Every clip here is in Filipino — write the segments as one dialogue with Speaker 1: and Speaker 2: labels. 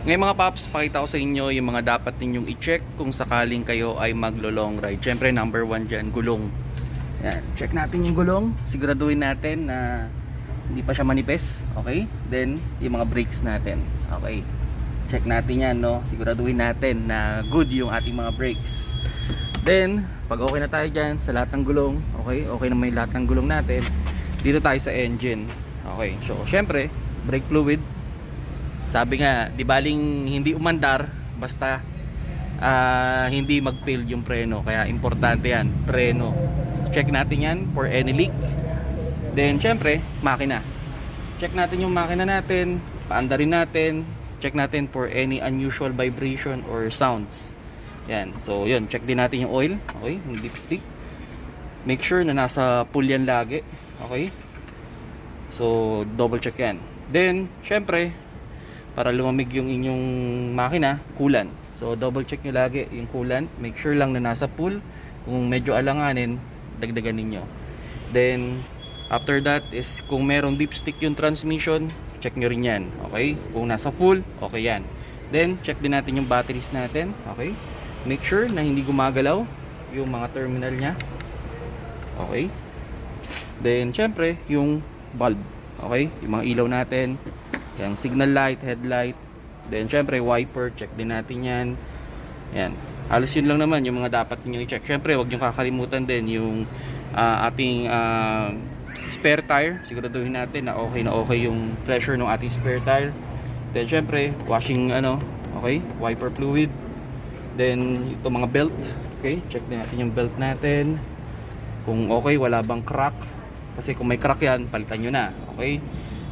Speaker 1: Ngayon mga paps, pakita ko sa inyo yung mga dapat ninyong i-check kung sakaling kayo ay maglo-long ride. Siyempre, number one dyan, gulong. Yan, check natin yung gulong. Siguraduhin natin na hindi pa siya manipis. Okay? Then, yung mga brakes natin. Okay? Check natin yan, no? Siguraduhin natin na good yung ating mga brakes. Then, pag okay na tayo dyan sa lahat ng gulong, okay? Okay na may lahat ng gulong natin. Dito tayo sa engine. Okay, so syempre, brake fluid. Sabi nga, di baling hindi umandar, basta ah, hindi mag-fail yung preno. Kaya importante yan, preno. Check natin yan for any leak. Then, syempre, makina. Check natin yung makina natin, paandarin natin, check natin for any unusual vibration or sounds. Yan. So, yun. Check din natin yung oil. Okay. Yung dipstick. Make sure na nasa full yan lagi. Okay. So, double check yan. Then, syempre, para lumamig yung inyong makina, coolant. So, double check nyo lagi yung coolant. Make sure lang na nasa full. Kung medyo alanganin, dagdagan ninyo. Then, after that is kung merong dipstick yung transmission, check nyo rin yan. Okay? Kung nasa full, okay yan. Then, check din natin yung batteries natin. Okay? Make sure na hindi gumagalaw yung mga terminal niya. Okay? Then, syempre, yung bulb. Okay? Yung mga ilaw natin. Yung signal light, headlight. Then, syempre, wiper. Check din natin yan. Yan. Halos yun lang naman yung mga dapat nyo i-check. Syempre, huwag nyo kakalimutan din yung ah, ating ah, spare tire. Siguraduhin natin na okay na okay yung pressure ng ating spare tire. Then, syempre, washing, ano, okay? Wiper fluid. Then, ito mga belt. Okay? Check din natin yung belt natin. Kung okay, wala bang crack. Kasi kung may crack yan, palitan nyo na. Okay?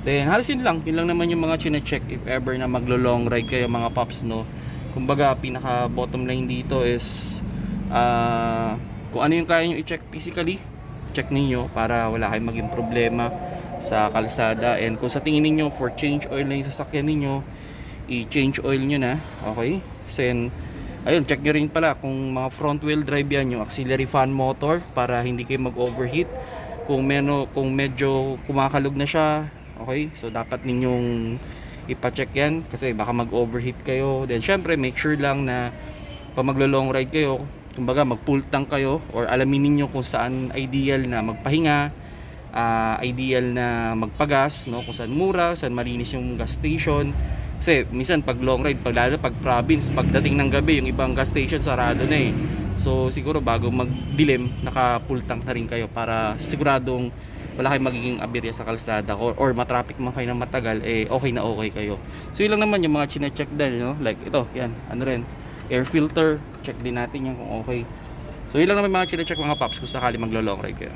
Speaker 1: Then, halos yun lang. Yun lang naman yung mga chine-check if ever na maglo-long ride kayo mga pops, no? Kumbaga, pinaka bottom line dito is ah kung ano yung kaya nyo i-check physically, check ninyo para wala kayong maging problema sa kalsada. And kung sa tingin ninyo for change oil na yung sasakyan ninyo, i-change oil nyo na. Okay? Then, ayun, check nyo rin pala kung mga front wheel drive yan, yung auxiliary fan motor para hindi kayo mag-overheat. Kung, meno, kung medyo kumakalog na siya, okay? So, dapat ninyong ipacheck yan kasi baka mag-overheat kayo. Then, syempre, make sure lang na pag maglo-long ride kayo, kumbaga mag-full tank kayo or alamin ninyo kung saan ideal na magpahinga, ah, ideal na magpagas, no? kung saan mura, saan malinis yung gas station. Kasi minsan pag long ride, pag lalo pag province, pagdating ng gabi, yung ibang gas station sarado na eh. So siguro bago magdilim, naka full tank na rin kayo para siguradong wala kayong magiging aberya sa kalsada or, or matraffic man kayo ng matagal, eh okay na okay kayo. So yun lang naman yung mga chine-check din, no? like ito, yan, ano rin, air filter, check din natin yan kung okay. So yun lang naman mga chine-check mga paps kung sakali maglo long ride kayo.